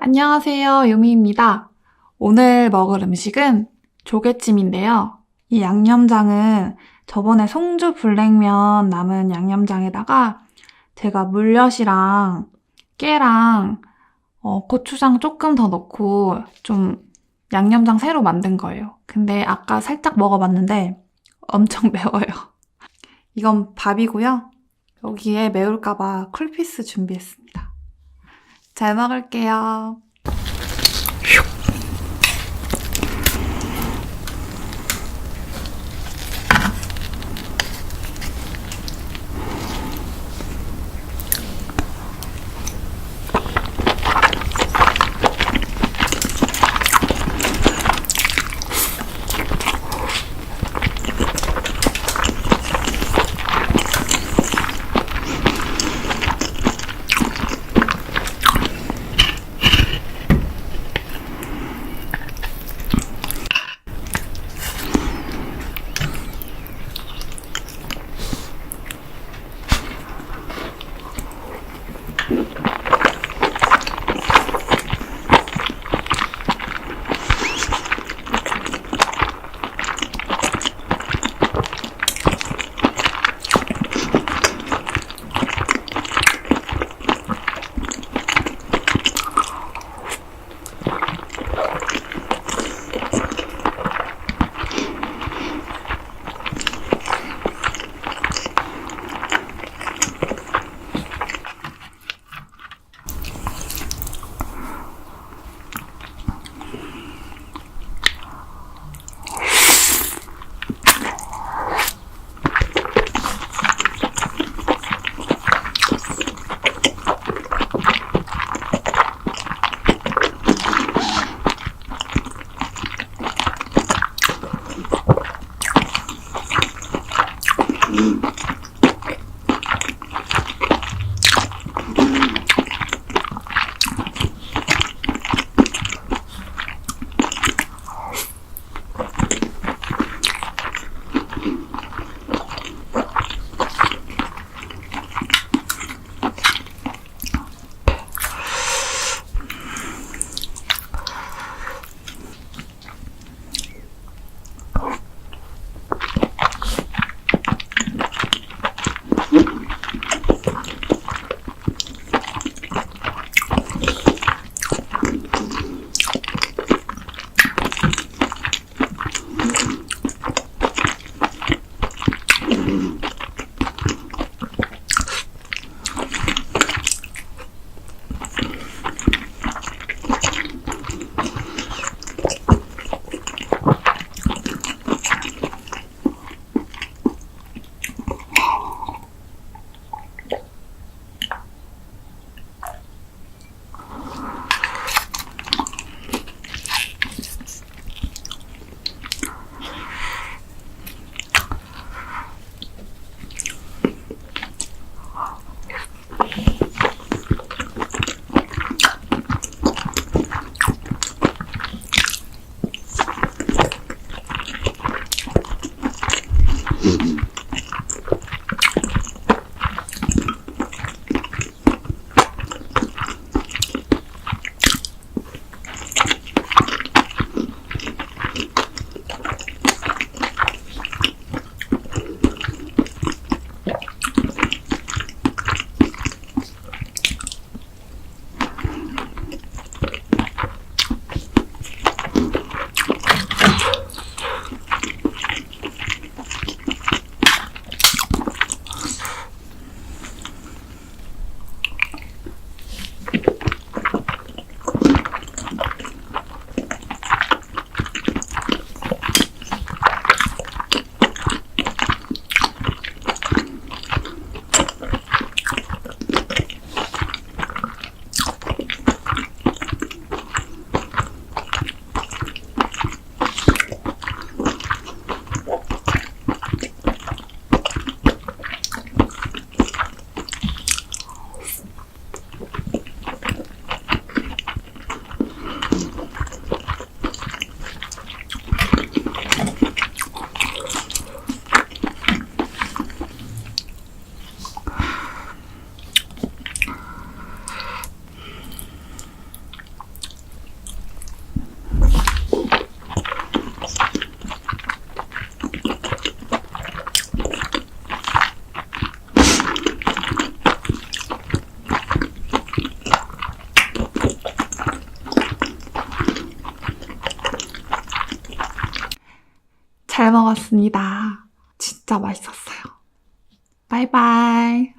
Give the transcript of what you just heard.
안녕하세요. 유미입니다. 오늘 먹을 음식은 조개찜인데요. 이 양념장은 저번에 송주 블랙면 남은 양념장에다가 제가 물엿이랑 깨랑 어, 고추장 조금 더 넣고 좀 양념장 새로 만든 거예요. 근데 아까 살짝 먹어봤는데 엄청 매워요. 이건 밥이고요. 여기에 매울까봐 쿨피스 준비했습니다. 잘 먹을게요. 잘 먹었습니다. 진짜 맛있었어요. 바이바이.